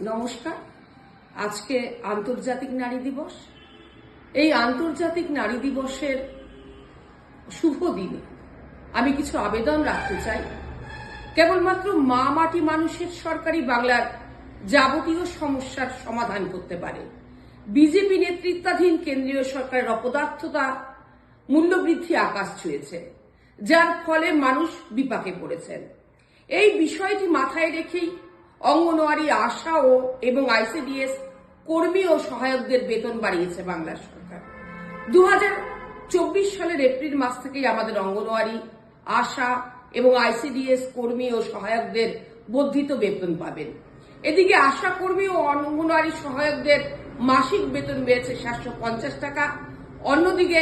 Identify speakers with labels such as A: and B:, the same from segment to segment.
A: নমস্কার। আজকে আন্তর্জাতিক নারী দিবস। এই আন্তর্জাতিক নারী দিবসের শুভ দিনে আমি কিছু আবেদন রাখতে চাই। কেবলমাত্র মা মাটি মানুষের সরকারি বাংলার যাবতীয় সমস্যার সমাধান করতে পারে। বিজেপি নেতৃত্বাধীন কেন্দ্রীয় সরকারের অপদার্থতা মূল্যবৃদ্ধি আকাশ ছুঁয়েছে, যার ফলে মানুষ বিপাকে পড়েছেন। এই বিষয়টি মাথায় রেখেই অঙ্গনওয়াড়ি আশা ও এবং আইসিডিএস কর্মী ও সহায়কদের বেতন বাড়িয়েছে বাংলা সরকার। দু চব্বিশ সালের এপ্রিল মাস থেকেই আমাদের অঙ্গনওয়াড়ি আশা এবং আইসিডিএস কর্মী ও সহায়কদের বর্ধিত বেতন পাবেন। এদিকে আশা কর্মী ও অঙ্গনওয়াড়ি সহায়কদের মাসিক বেতন বেড়েছে সাতশো পঞ্চাশ টাকা। অন্যদিকে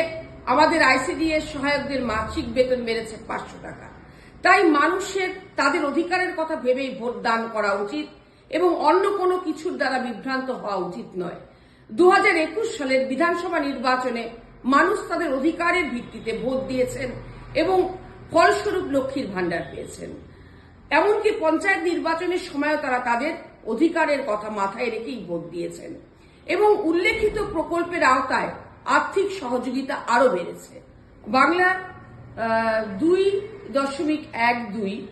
A: আমাদের আইসিডিএস সহায়কদের মাসিক বেতন বেড়েছে পাঁচশো টাকা। তাই মানুষের, তাদের অধিকারের কথা ভেবেই ভোট দান করা উচিত এবং অন্য কোনো কিছুর দ্বারা বিভ্রান্ত হওয়া উচিত নয়। দু একুশ সালের বিধানসভা নির্বাচনে মানুষ তাদের অধিকারের ভিত্তিতে ভোট দিয়েছেন এবং ফলস্বরূপ লক্ষ্মীর ভাণ্ডার পেয়েছেন। এমনকি পঞ্চায়েত নির্বাচনের সময়ও তারা তাদের অধিকারের কথা মাথায় রেখেই ভোট দিয়েছেন এবং উল্লেখিত প্রকল্পের আওতায় আর্থিক সহযোগিতা আরও বেড়েছে। বাংলার দুই দশমিক এক দুই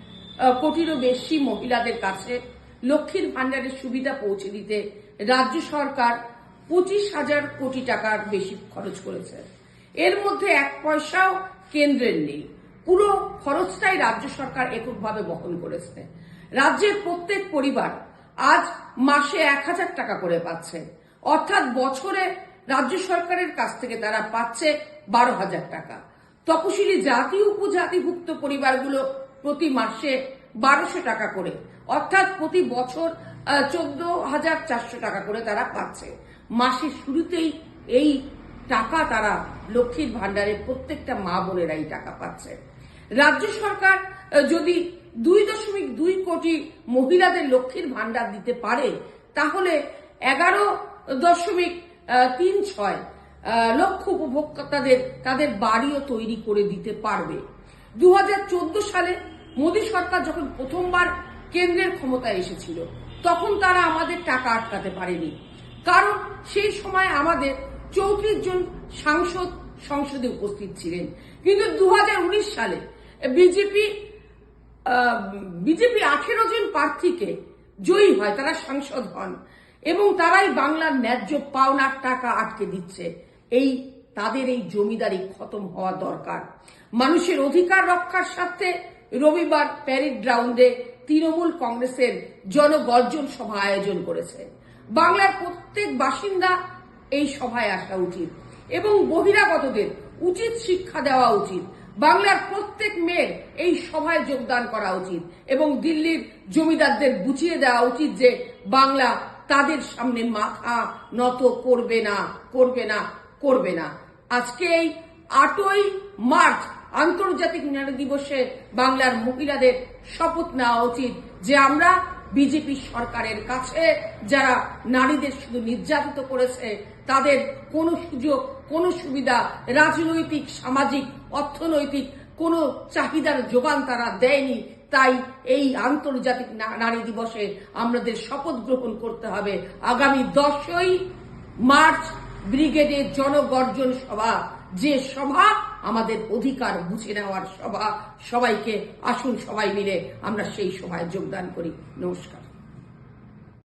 A: কোটিরও বেশি মহিলাদের কাছে লক্ষ্মীর ভাণ্ডারের সুবিধা পৌঁছে দিতে রাজ্য সরকার পঁচিশ হাজার কোটি টাকার বেশি খরচ করেছে। এর মধ্যে এক পয়সাও কেন্দ্রের নেই। পুরো খরচটাই রাজ্য সরকার এককভাবে বহন করেছে। রাজ্যের প্রত্যেক পরিবার আজ মাসে এক হাজার টাকা করে পাচ্ছে। অর্থাৎ বছরে রাজ্য সরকারের কাছ থেকে তারা পাচ্ছে বারো হাজার টাকা। তপশিলি জাতি, উপজাতিভুক্ত পরিবারগুলো প্রতি মাসে বারোশো টাকা করে। অর্থাৎ প্রতি বছর চোদ্দ হাজার চারশো টাকা করে তারা পাচ্ছে। মাসের শুরুতেই এই টাকা তারা লক্ষ্মীর ভাণ্ডারে প্রত্যেকটা মা বোনেরাই টাকা পাচ্ছে। রাজ্য সরকার যদি দুই দশমিক দুই কোটি মহিলাদের লক্ষ্মীর ভাণ্ডার দিতে পারে, তাহলে এগারো দশমিক তিন ছয় লক্ষ উপভোক্তাদের তাদের বাড়িও তৈরি করে দিতে পারবে। দু হাজার চোদ্দ সালে মোদী সরকার যখন প্রথমবার কেন্দ্রের ক্ষমতায় এসেছিল, তখন তারা আমাদের টাকা আটকাতে পারেনি। কারণ সেই সময় আমাদের চৌত্রিশ জন সাংসদ সংসদে উপস্থিত ছিলেন। কিন্তু দু হাজার উনিশ সালে বিজেপি বিজেপি আঠেরো জন প্রার্থীকে জয়ী হয়, তারা সাংসদ হন। এবং তারাই বাংলার ন্যায্য পাওনার টাকা আটকে দিচ্ছে। এই, তাদের এই জমিদারি খতম হওয়া দরকার। মানুষের অধিকার রক্ষার স্বার্থে রবিবার প্যারেড গ্রাউন্ডে তৃণমূল কংগ্রেসের জনগর্জন সভা আয়োজন করেছে। বাংলার প্রত্যেক বাসিন্দা এই সভায় আসা উচিত এবং বহিরাগতদের উচিত শিক্ষা দেওয়া উচিত। বাংলার প্রত্যেক মেয়ের এই সভায় যোগদান করা উচিত এবং দিল্লির জমিদারদের বুঝিয়ে দেওয়া উচিত যে বাংলা তাদের সামনে মাথা নত করবে না করবে না। করবে না। আজকে এই আটই মার্চ আন্তর্জাতিক নারী দিবসে বাংলার মহিলাদের শপথ নেওয়া উচিত যে আমরা বিজেপি সরকারের কাছে যারা নারীদের শুধু নির্যাতিত করেছে, তাদের কোনো সুযোগ, কোনো সুবিধা, রাজনৈতিক, সামাজিক, অর্থনৈতিক কোনো চাহিদার যোগান তারা দেয়নি। তাই এই আন্তর্জাতিক নারী দিবসে আমাদের শপথ গ্রহণ করতে হবে। আগামী দশই মার্চ ব্রিগেডের জনগর্জন সভা, যে সভা আমাদের অধিকার বুঝে নেওয়ার সভা, সবাইকে আসুন সবাই মিলে আমরা সেই সভায় যোগদান করি। নমস্কার।